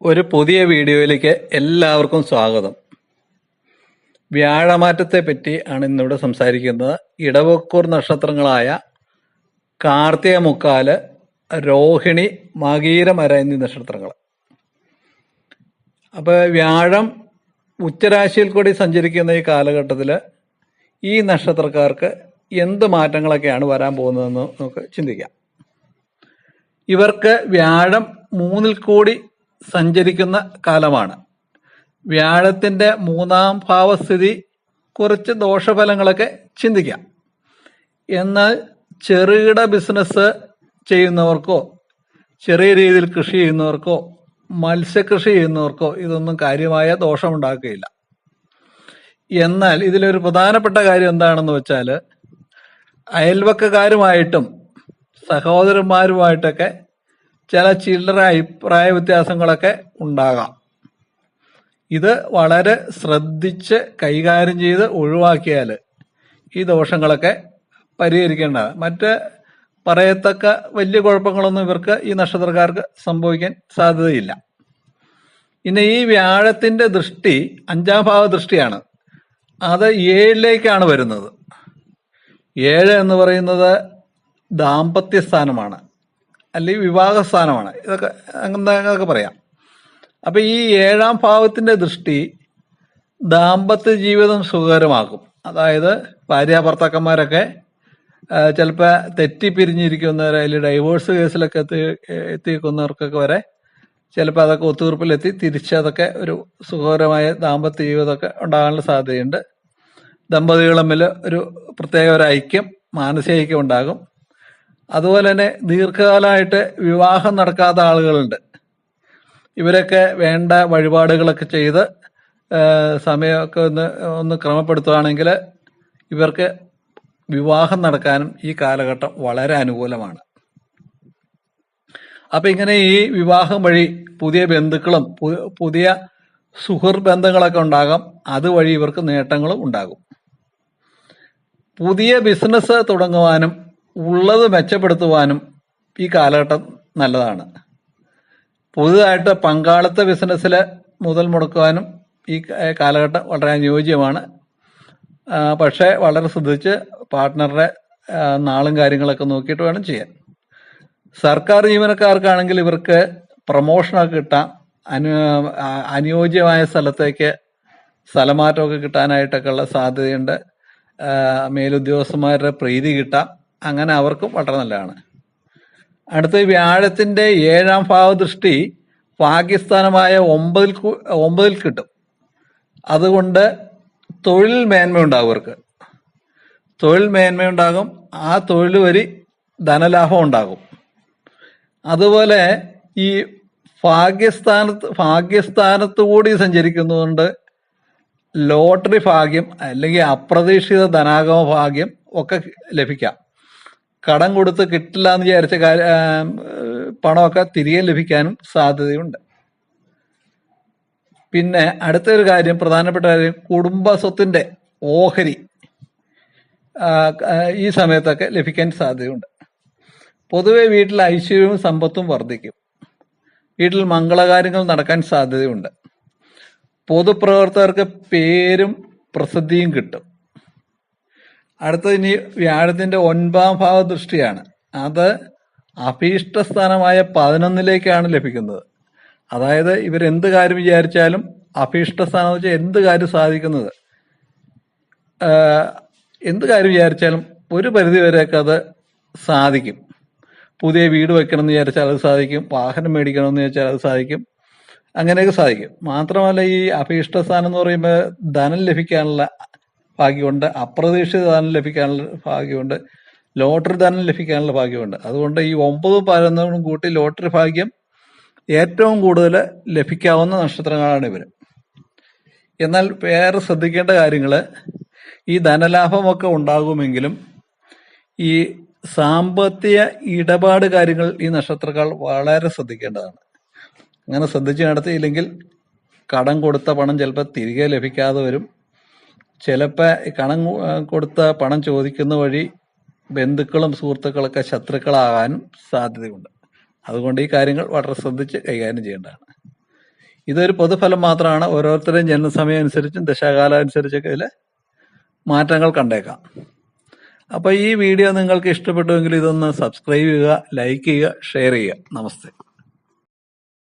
ഒരു പുതിയ വീഡിയോയിലേക്ക് എല്ലാവർക്കും സ്വാഗതം. വ്യാഴമാറ്റത്തെ പറ്റി ആണ് ഇന്നിവിടെ സംസാരിക്കുന്നത്. ഇടവക്കൂർ നക്ഷത്രങ്ങളായ കാർത്തിക മുക്കാൽ രോഹിണി മകീരമര എന്നീ നക്ഷത്രങ്ങൾ അപ്പോൾ വ്യാഴം ഉച്ചരാശിയിൽ കൂടി സഞ്ചരിക്കുന്ന ഈ കാലഘട്ടത്തിൽ ഈ നക്ഷത്രക്കാർക്ക് എന്ത് മാറ്റങ്ങളൊക്കെയാണ് വരാൻ പോകുന്നതെന്ന് നമുക്ക് ചിന്തിക്കാം. ഇവർക്ക് വ്യാഴം മൂന്നിൽ കൂടി സഞ്ചരിക്കുന്ന കാലമാണ്. വ്യാഴത്തിന്റെ മൂന്നാം ഭാവസ്ഥിതി കുറച്ച് ദോഷഫലങ്ങളൊക്കെ ചിന്തിക്കാം. എന്നാൽ ചെറുകിട ബിസിനസ് ചെയ്യുന്നവർക്കോ ചെറിയ രീതിയിൽ കൃഷി ചെയ്യുന്നവർക്കോ മത്സ്യകൃഷി ചെയ്യുന്നവർക്കോ ഇതൊന്നും കാര്യമായ ദോഷമുണ്ടാക്കുകയില്ല. എന്നാൽ ഇതിലൊരു പ്രധാനപ്പെട്ട കാര്യം എന്താണെന്ന് വെച്ചാൽ അയൽവക്കക്കാരുമായിട്ടും സഹോദരന്മാരുമായിട്ടൊക്കെ ചില ചില്ലറ അഭിപ്രായ വ്യത്യാസങ്ങളൊക്കെ ഉണ്ടാകാം. ഇത് വളരെ ശ്രദ്ധിച്ച് കൈകാര്യം ചെയ്ത് ഒഴിവാക്കിയാൽ ഈ ദോഷങ്ങളൊക്കെ പരിഹരിക്കേണ്ടത് മറ്റ് പറയത്തക്ക വലിയ കുഴപ്പങ്ങളൊന്നും ഇവർക്ക് ഈ നക്ഷത്രക്കാർക്ക് സംഭവിക്കാൻ സാധ്യതയില്ല. പിന്നെ ഈ വ്യാഴത്തിന്റെ ദൃഷ്ടി അഞ്ചാം ഭാവ ദൃഷ്ടിയാണ്. അത് ഏഴിലേക്കാണ് വരുന്നത്. ഏഴ് എന്ന് പറയുന്നത് ദാമ്പത്യ സ്ഥാനമാണ്. അല്ലെങ്കിൽ വിവാഹ സ്ഥാനമാണ് ഇതൊക്കെ അങ്ങനെയൊക്കെ പറയാം. അപ്പം ഈ ഏഴാം ഭാവത്തിന്റെ ദൃഷ്ടി ദാമ്പത്യ ജീവിതം സുഖകരമാക്കും. അതായത് ഭാര്യ ഭർത്താക്കന്മാരൊക്കെ ചിലപ്പോൾ തെറ്റിപ്പിരിഞ്ഞിരിക്കുന്നവർ അതിൽ ഡൈവോഴ്സ് കേസിലൊക്കെ എത്തി എത്തിക്കുന്നവർക്കൊക്കെ വരെ ചിലപ്പോൾ അതൊക്കെ ഒത്തുതീർപ്പിലെത്തി തിരിച്ചതൊക്കെ ഒരു സുഖകരമായ ദാമ്പത്യ ജീവിതമൊക്കെ ഉണ്ടാകാനുള്ള സാധ്യതയുണ്ട്. ദമ്പതികൾ തമ്മിൽ ഒരു പ്രത്യേക ഒരു ഐക്യം മാനസിക ഐക്യം ഉണ്ടാകും. അതുപോലെ തന്നെ ദീർഘകാലമായിട്ട് വിവാഹം നടക്കാത്ത ആളുകളുണ്ട്. ഇവരൊക്കെ വേണ്ട വഴിപാടുകളൊക്കെ ചെയ്ത് സമയമൊക്കെ ഒന്ന് ഒന്ന് ക്രമപ്പെടുത്തുകയാണെങ്കിൽ ഇവർക്ക് വിവാഹം നടക്കാനും ഈ കാലഘട്ടം വളരെ അനുകൂലമാണ്. അപ്പൊ ഇങ്ങനെ ഈ വിവാഹം വഴി പുതിയ ബന്ധുക്കളും പുതിയ സുഹൃത്ത് ബന്ധങ്ങളൊക്കെ ഉണ്ടാകാം. അതുവഴി ഇവർക്ക് നേട്ടങ്ങളും ഉണ്ടാകും. പുതിയ ബിസിനസ് തുടങ്ങുവാനും ഉള്ളത് മെച്ചപ്പെടുത്തുവാനും ഈ കാലഘട്ടം നല്ലതാണ്. പുതുതായിട്ട് പങ്കാളിത്ത ബിസിനസ്സിൽ മുതൽ മുടക്കുവാനും ഈ കാലഘട്ടം വളരെ അനുയോജ്യമാണ്. പക്ഷേ വളരെ ശ്രദ്ധിച്ച് പാർട്ട്ണറുടെ നാളും കാര്യങ്ങളൊക്കെ നോക്കിയിട്ട് വേണം ചെയ്യാൻ. സർക്കാർ ജീവനക്കാർക്കാണെങ്കിൽ ഇവർക്ക് പ്രമോഷനൊക്കെ കിട്ടാം. അനു അനുയോജ്യമായ സ്ഥലത്തേക്ക് സ്ഥലമാറ്റമൊക്കെ കിട്ടാനായിട്ടൊക്കെ ഉള്ള സാധ്യതയുണ്ട് മേലുദ്യോഗസ്ഥന്മാരുടെ പ്രീതി കിട്ടാം. അങ്ങനെ അവർക്കും വളരെ നല്ലതാണ്. അടുത്ത വ്യാഴത്തിന്റെ ഏഴാം ഭാവദൃഷ്ടി പാകിസ്ഥാനുമായ ഒമ്പതിൽ ഒമ്പതിൽ കിട്ടും. അതുകൊണ്ട് തൊഴിൽ മേന്മ ഉണ്ടാകും അവർക്ക്. തൊഴിൽ മേന്മയുണ്ടാകും. ആ തൊഴിൽ വരി ധനലാഭം ഉണ്ടാകും. അതുപോലെ ഈ ഭാഗ്യസ്ഥാനത്ത് ഭാഗ്യസ്ഥാനത്ത് കൂടി സഞ്ചരിക്കുന്നതുകൊണ്ട് ലോട്ടറി ഭാഗ്യം അല്ലെങ്കിൽ അപ്രതീക്ഷിത ധനാഗമ ഭാഗ്യം ഒക്കെ ലഭിക്കാം. കടം കൊടുത്ത് കിട്ടില്ല എന്ന് വിചാരിച്ച പണമൊക്കെ തിരികെ ലഭിക്കാനും സാധ്യതയുണ്ട്. പിന്നെ അടുത്തൊരു കാര്യം പ്രധാനപ്പെട്ട കാര്യം കുടുംബ സ്വത്തിന്റെ ഓഹരി ഈ സമയത്തൊക്കെ ലഭിക്കാൻ സാധ്യതയുണ്ട്. പൊതുവെ വീട്ടിൽ ഐശ്വര്യവും സമ്പത്തും വർദ്ധിക്കും. വീട്ടിൽ മംഗളകാര്യങ്ങൾ നടക്കാൻ സാധ്യതയുണ്ട്. പൊതുപ്രവർത്തകർക്ക് പേരും പ്രസിദ്ധിയും കിട്ടും. അടുത്തത് ഇനി വ്യാഴത്തിന്റെ ഒൻപതാം ഭാവ ദൃഷ്ടിയാണ്. അത് അഭീഷ്ടസ്ഥാനമായ പതിനൊന്നിലേക്കാണ് ലഭിക്കുന്നത്. അതായത് ഇവരെന്ത് കാര്യം വിചാരിച്ചാലും അഭീഷ്ടസ്ഥാനം വെച്ചാൽ എന്ത് കാര്യം സാധിക്കുന്നത്? എന്ത് കാര്യം വിചാരിച്ചാലും ഒരു പരിധി വരെയൊക്കെ അത് സാധിക്കും. പുതിയ വീട് വെക്കണം എന്ന് വിചാരിച്ചാൽ അത് സാധിക്കും. വാഹനം മേടിക്കണം എന്ന് വിചാരിച്ചാൽ അത് സാധിക്കും. അങ്ങനെയൊക്കെ സാധിക്കും. മാത്രമല്ല ഈ അഭീഷ്ടസ്ഥാനം എന്ന് പറയുമ്പോൾ ധനം ലഭിക്കാനുള്ള ഭാഗ്യമുണ്ട്. അപ്രതീക്ഷിത ദാനം ലഭിക്കാനുള്ള ഭാഗ്യമുണ്ട്. ലോട്ടറി ദാനം ലഭിക്കാനുള്ള ഭാഗ്യമുണ്ട്. അതുകൊണ്ട് ഈ ഒമ്പതും പതിനൊന്നും കൂട്ടി ലോട്ടറി ഭാഗ്യം ഏറ്റവും കൂടുതൽ ലഭിക്കാവുന്ന നക്ഷത്രങ്ങളാണ് ഇവർ എന്നാൽ വേറെ ശ്രദ്ധിക്കേണ്ട കാര്യങ്ങൾ ഈ ധനലാഭമൊക്കെ ഉണ്ടാകുമെങ്കിലും ഈ സാമ്പത്തിക ഇടപാട് കാര്യങ്ങൾ ഈ നക്ഷത്രക്കാൾ വളരെ ശ്രദ്ധിക്കേണ്ടതാണ്. അങ്ങനെ ശ്രദ്ധിച്ച് നടത്തിയില്ലെങ്കിൽ കടം കൊടുത്ത പണം ചിലപ്പോൾ തിരികെ ലഭിക്കാതെ വരും. ചിലപ്പോൾ കണം കൊടുത്ത പണം ചോദിക്കുന്ന വഴി ബന്ധുക്കളും സുഹൃത്തുക്കളൊക്കെ ശത്രുക്കളാകാനും സാധ്യതയുണ്ട്. അതുകൊണ്ട് ഈ കാര്യങ്ങൾ വളരെ ശ്രദ്ധിച്ച് കൈകാര്യം ചെയ്യേണ്ടതാണ്. ഇതൊരു പൊതുഫലം മാത്രമാണ്. ഓരോരുത്തരുടെയും ജനനസമയം അനുസരിച്ചും ദശാകാലം അനുസരിച്ചൊക്കെ ഇതിൽ മാറ്റങ്ങൾ കണ്ടേക്കാം. അപ്പോൾ ഈ വീഡിയോ നിങ്ങൾക്ക് ഇഷ്ടപ്പെട്ടുവെങ്കിൽ ഇതൊന്ന് സബ്സ്ക്രൈബ് ചെയ്യുക ലൈക്ക് ചെയ്യുക ഷെയർ ചെയ്യുക. നമസ്തേ.